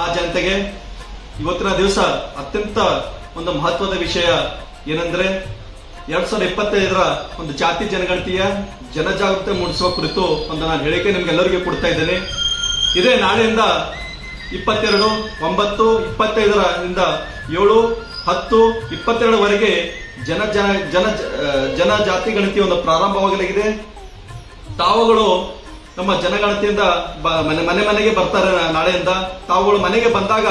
ಆ ಜನತೆಗೆ ಇವತ್ತಿನ ದಿವಸ ಅತ್ಯಂತ ಒಂದು ಮಹತ್ವದ ವಿಷಯ ಏನಂದ್ರೆ ಎರಡ್ ಸಾವಿರದ ಇಪ್ಪತ್ತೈದರ ಒಂದು ಜಾತಿ ಜನಗಣತಿಯ ಜನಜಾಗೃತಿ ಮೂಡಿಸುವ ಕುರಿತು ಒಂದು ನಾನು ಹೇಳಿಕೆ ನಿಮ್ಗೆಲ್ಲರಿಗೂ ಕೊಡ್ತಾ ಇದ್ದೇನೆ. ಇದೇ ನಾಳೆಯಿಂದ ಇಪ್ಪತ್ತೆರಡು, ಒಂಬತ್ತು, ಇಪ್ಪತ್ತೈದರ ಇಂದ ಏಳು, ಹತ್ತು ಇಪ್ಪತ್ತೆರಡವರೆಗೆ ಜನ ಜನ ಜನ ಜಾತಿ ಗಣತಿ ಒಂದು ಪ್ರಾರಂಭವಾಗಲಿದೆ ತಾವುಗಳು ನಮ್ಮ ಜನಗಣತಿಯಿಂದ ಮನೆ ಮನೆ ಮನೆಗೆ ಬರ್ತಾರೆ ನಾಳೆಯಿಂದ. ತಾವುಗಳು ಮನೆಗೆ ಬಂದಾಗ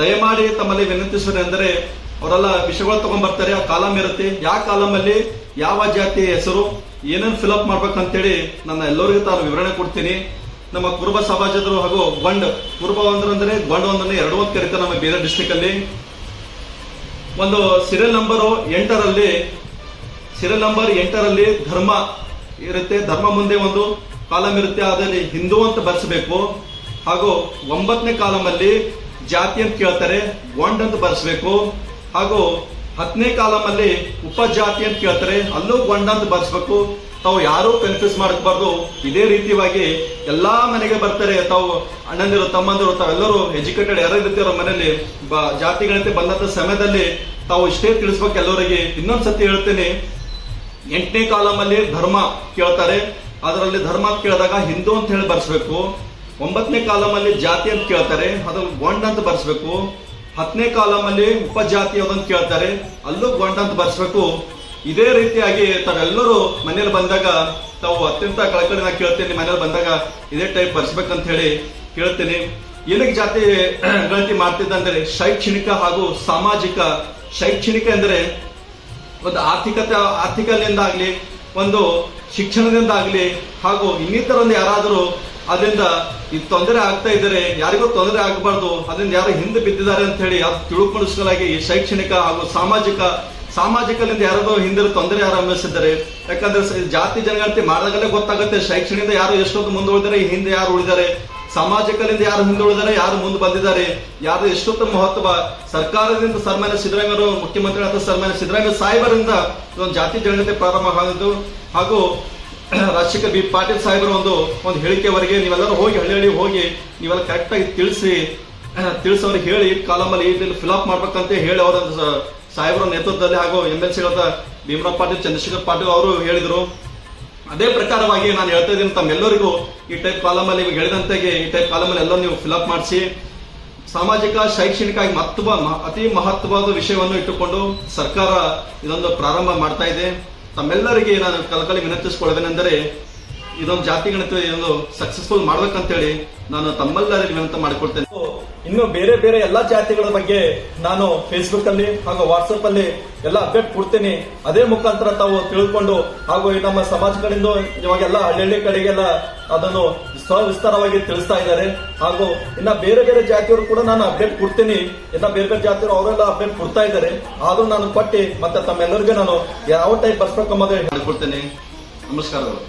ದಯಮಾಡಿ ತಮ್ಮಲ್ಲಿ ವಿನಂತಿಸುವುದೆಂದರೆ ಅವರೆಲ್ಲ ವಿಷಯಗಳು ತಗೊಂಡ್ ಬರ್ತಾರೆ ಆ ಕಾಲಮ್ ಇರುತ್ತೆ. ಯಾವ ಕಾಲಮಲ್ಲಿ, ಯಾವ ಜಾತಿಯ ಹೆಸರು, ಏನೇನು ಫಿಲಪ್ ಮಾಡ್ಬೇಕಂತೇಳಿ ನನ್ನ ಎಲ್ಲರಿಗೂ ತಾನು ವಿವರಣೆ ಕೊಡ್ತೀನಿ. ನಮ್ಮ ಕುರುಬ ಸಮಾಜದರು ಹಾಗೂ ಗೊಂಡ್, ಕುರುಬ ಅಂದ್ರೆ ಗೊಂಡ್ ಒಂದನ್ನು ಎರಡು ಒಂದು ಕರೀತಾರೆ ನಮ್ಮ ಬೇರೆ ಡಿಸ್ಟಿಕ್ ಅಲ್ಲಿ. ಒಂದು ಸೀರಿಯಲ್ ನಂಬರ್ ಎಂಟರಲ್ಲಿ ಸೀರಿಯಲ್ ನಂಬರ್ ಎಂಟರಲ್ಲಿ ಧರ್ಮ ಇರುತ್ತೆ. ಧರ್ಮ ಮುಂದೆ ಒಂದು ಕಾಲಮ್ ಇರುತ್ತೆ ಅದರಲ್ಲಿ ಹಿಂದೂ ಅಂತ ಬರೆಸಬೇಕು. ಹಾಗೂ ಒಂಬತ್ತನೇ ಕಾಲಮಲ್ಲಿ ಜಾತಿ ಅಂತ ಕೇಳ್ತಾರೆ, ಗೊಂಡ್ ಅಂತ ಬರೆಸಬೇಕು. ಹಾಗೂ ಹತ್ತನೇ ಕಾಲಮಲ್ಲಿ ಉಪಜಾತಿ ಅಂತ ಕೇಳ್ತಾರೆ, ಅಲ್ಲೂ ಗೊಂಡ ಅಂತ ಬರೆಸಬೇಕು. ತಾವು ಯಾರು ಕನ್ಫ್ಯೂಸ್ ಮಾಡಬಾರ್ದು ಇದೇ ರೀತಿಯಾಗಿ ಎಲ್ಲಾ ಮನೆಗೆ ಬರ್ತಾರೆ, ತಾವು ಅಣ್ಣಂದಿರು, ತಮ್ಮಂದಿರು ತಾವೆಲ್ಲರೂ ಎಜುಕೇಟೆಡ್ ಯಾರು ಇರ್ತೀರೋ ಮನೆಯಲ್ಲಿ ಜಾತಿ ಗಣತಿ ಬಂದಂತ ಸಮಯದಲ್ಲಿ ತಾವು ಇಷ್ಟೇ ತಿಳಿಸ್ಬೇಕು ಎಲ್ಲರಿಗೆ. ಇನ್ನೊಂದ್ಸತಿ ಹೇಳ್ತೇನೆ, ಎಂಟನೇ ಕಾಲಮಲ್ಲಿ ಧರ್ಮ ಕೇಳ್ತಾರೆ. ಅದರಲ್ಲಿ ಧರ್ಮ ಅಂತ ಕೇಳಿದಾಗ ಹಿಂದೂ ಅಂತ ಹೇಳಿ ಬರ್ಸ್ಬೇಕು, ಒಂಬತ್ತನೇ ಕಾಲಮಲ್ಲಿ ಜಾತಿ ಅಂತ ಕೇಳ್ತಾರೆ ಅದ್ರಲ್ಲಿ ಗೊಂಡ್ ಅಂತ ಬರ್ಸ್ಬೇಕು, ಹತ್ತನೇ ಕಾಲಮಲ್ಲಿ ಉಪಜಾತಿ ಅಂತ ಕೇಳ್ತಾರೆ, ಅಲ್ಲೂ ಗೊಂಡ್ ಅಂತ ಬರ್ಸ್ಬೇಕು. ಇದೇ ರೀತಿಯಾಗಿ ತಾವೆಲ್ಲರೂ ಮನೇಲಿ ಬಂದಾಗ, ತಾವು ಅತ್ಯಂತ ಕಳಕಳಿ ನಾ ಕೇಳ್ತೀನಿ ಮನೇಲಿ ಬಂದಾಗ ಇದೇ ಟೈಪ್ ಬರ್ಸ್ಬೇಕಂತ ಹೇಳಿ ಕೇಳ್ತೇನೆ. ಏನಕ್ಕೆ ಜಾತಿ ಗಣತಿ ಮಾಡ್ತಿದ್ದ ಅಂದ್ರೆ ಶೈಕ್ಷಣಿಕ ಹಾಗೂ ಸಾಮಾಜಿಕ. ಶೈಕ್ಷಣಿಕ ಅಂದ್ರೆ ಒಂದು ಆರ್ಥಿಕತೆ ಆರ್ಥಿಕದಿಂದ ಆಗ್ಲಿ, ಒಂದು ಶಿಕ್ಷಣದಿಂದ ಆಗ್ಲಿ ಹಾಗೂ ಇನ್ನಿತರ ಒಂದು ಯಾರಾದರೂ ಅದರಿಂದ ಈ ತೊಂದರೆ ಆಗ್ತಾ ಇದ್ದಾರೆ, ಯಾರಿಗೂ ತೊಂದರೆ ಆಗಬಾರ್ದು ಅದರಿಂದ ಯಾರು ಹಿಂದೆ ಬಿದ್ದಿದ್ದಾರೆ ಅಂತ ಹೇಳಿ ಅದು ತಿಳ್ಕೊಳ್ಳಿಸಲಾಗಿ ಈ ಶೈಕ್ಷಣಿಕ ಹಾಗೂ ಸಾಮಾಜಿಕ ಸಾಮಾಜಿಕದಿಂದ ಯಾರಾದರೂ ಹಿಂದೆ ತೊಂದರೆ ಯಾರು ಅನುಭವಿಸಿದ್ದಾರೆ? ಯಾಕಂದ್ರೆ ಜಾತಿ, ಜನಗಣತಿ ಮಾಡಿದಾಗಲೇ ಗೊತ್ತಾಗುತ್ತೆ ಶೈಕ್ಷಣಿಕ ಯಾರು ಎಷ್ಟೊಂದು ಮುಂದೆ ಉಳಿದಾರೆ ಹಿಂದೆ ಯಾರು ಉಳಿದಾರೆ. ಸಾಮಾಜಿಕದಿಂದ ಯಾರು ಹಿಂದುಳಿದಾರೆ, ಯಾರು ಮುಂದೆ ಬಂದಿದ್ದಾರೆ, ಯಾರು ಎಷ್ಟೊತ್ತು ಮಹತ್ವ, ಸರ್ಕಾರದಿಂದ ಸನ್ಮಾನ್ಯ ಸಿದ್ದರಾಮಯ್ಯ ಮುಖ್ಯಮಂತ್ರಿ ಅಥವಾ ಸನ್ಮಾನ್ಯ ಸಿದ್ದರಾಮಯ್ಯ ಸಾಹೇಬರಿಂದ ಒಂದು ಜಾತಿ ಜನತೆ ಪ್ರಾರಂಭ ಆಗಿದ್ದು, ಹಾಗೂ ರಾಜಶೇಖರ್ ಬಿ. ಪಾಟೀಲ್ ಸಾಹೇಬರ ಒಂದು ಒಂದು ಹೇಳಿಕೆವರೆಗೆ ನೀವೆಲ್ಲರೂ ಹೋಗಿ, ಹಳ್ಳಿ ಹಳ್ಳಿ ಹೋಗಿ, ನೀವೆಲ್ಲ ಕರೆಕ್ಟಾಗಿ ತಿಳಿಸಿ ತಿಳಿಸೋರಿಗೆ ಹೇಳಿ ಈ ಕಾಲಮಲ್ಲಿ ಇಲ್ಲಿ ಫಿಲಪ್ ಮಾಡ್ಬೇಕಂತ ಹೇಳಿ ಅವರ ಸಾಹೇಬರ ನೇತೃತ್ವದಲ್ಲಿ ಹಾಗೂ M L C Bhimrao Patil, Chandrashekhar Patil ಅವರು ಹೇಳಿದರು. ಅದೇ ಪ್ರಕಾರವಾಗಿ ನಾನು ಹೇಳ್ತಾ ಇದ್ದೀನಿ, ತಮ್ಮೆಲ್ಲರಿಗೂ ಈ ಟೈಪ್ ಕಾಲಮಲ್ಲಿ ನೀವು ಹೇಳಿದಂತೆ ಈ ಟೈಪ್ ಕಾಲಮಲ್ಲಿ ಎಲ್ಲ ನೀವು ಫಿಲಪ್ ಮಾಡಿಸಿ. ಸಾಮಾಜಿಕ ಶೈಕ್ಷಣಿಕ ಮತ್ತು ಮಹತ್ವ ಅತಿ ಮಹತ್ವವಾದ ವಿಷಯವನ್ನು ಇಟ್ಟುಕೊಂಡು ಸರ್ಕಾರ ಇದೊಂದು ಪ್ರಾರಂಭ ಮಾಡ್ತಾ ಇದೆ. ತಮ್ಮೆಲ್ಲರಿಗೆ ನಾನು ಕಲಕಲಿ ವಿನಂತಿಸಿಕೊಳ್ಳಬೇನೆಂದರೆ ಇದೊಂದು ಜಾತಿ ಗಣಿತ ಒಂದು ಸಕ್ಸಸ್ಫುಲ್ ಮಾಡ್ಬೇಕಂತೇಳಿ ನಾನು ತಮ್ಮೆಲ್ಲರಿಗೆ ವಿನಂತಿ ಮಾಡಿಕೊಳ್ತೇನೆ. ಇನ್ನು ಬೇರೆ ಬೇರೆ ಎಲ್ಲಾ ಜಾತಿಗಳ ಬಗ್ಗೆ ನಾನು ಫೇಸ್ಬುಕ್ ಅಲ್ಲಿ ಹಾಗೂ ವಾಟ್ಸ್ಆಪ್ ಅಲ್ಲಿ ಎಲ್ಲ ಅಪ್ಡೇಟ್ ಕೊಡ್ತೀನಿ. ಅದೇ ಮುಖಾಂತರ ತಾವು ತಿಳಿದುಕೊಂಡು ಹಾಗೂ ನಮ್ಮ ಸಮಾಜ ಕಡೆಯಿಂದ ಇವಾಗೆಲ್ಲ ಹಳ್ಳಿ ಕಡೆಗೆಲ್ಲ ಅದನ್ನು ಸವಿಸ್ತಾರವಾಗಿ ತಿಳಿಸ್ತಾ ಇದ್ದಾರೆ. ಹಾಗೂ ಇನ್ನ ಬೇರೆ ಬೇರೆ ಜಾತಿಯವರು ಕೂಡ ನಾನು ಅಪ್ಡೇಟ್ ಕೊಡ್ತೀನಿ. ಇನ್ನ ಬೇರೆ ಬೇರೆ ಜಾತಿಯವರು ಅವರೆಲ್ಲ ಅಪ್ಡೇಟ್ ಕೊಡ್ತಾ ಇದ್ದಾರೆ. ಆದ್ರೂ ನಾನು ಕೊಟ್ಟು ಮತ್ತೆ ತಮ್ಮೆಲ್ಲರಿಗೂ ನಾನು ಯಾವ ಟೈಪ್ ಬರ್ಸ್ಬೇಕು ಅನ್ನೋದೇ ಹೇಳ್ಕೊಡ್ತೇನೆ ನಮಸ್ಕಾರಗಳು.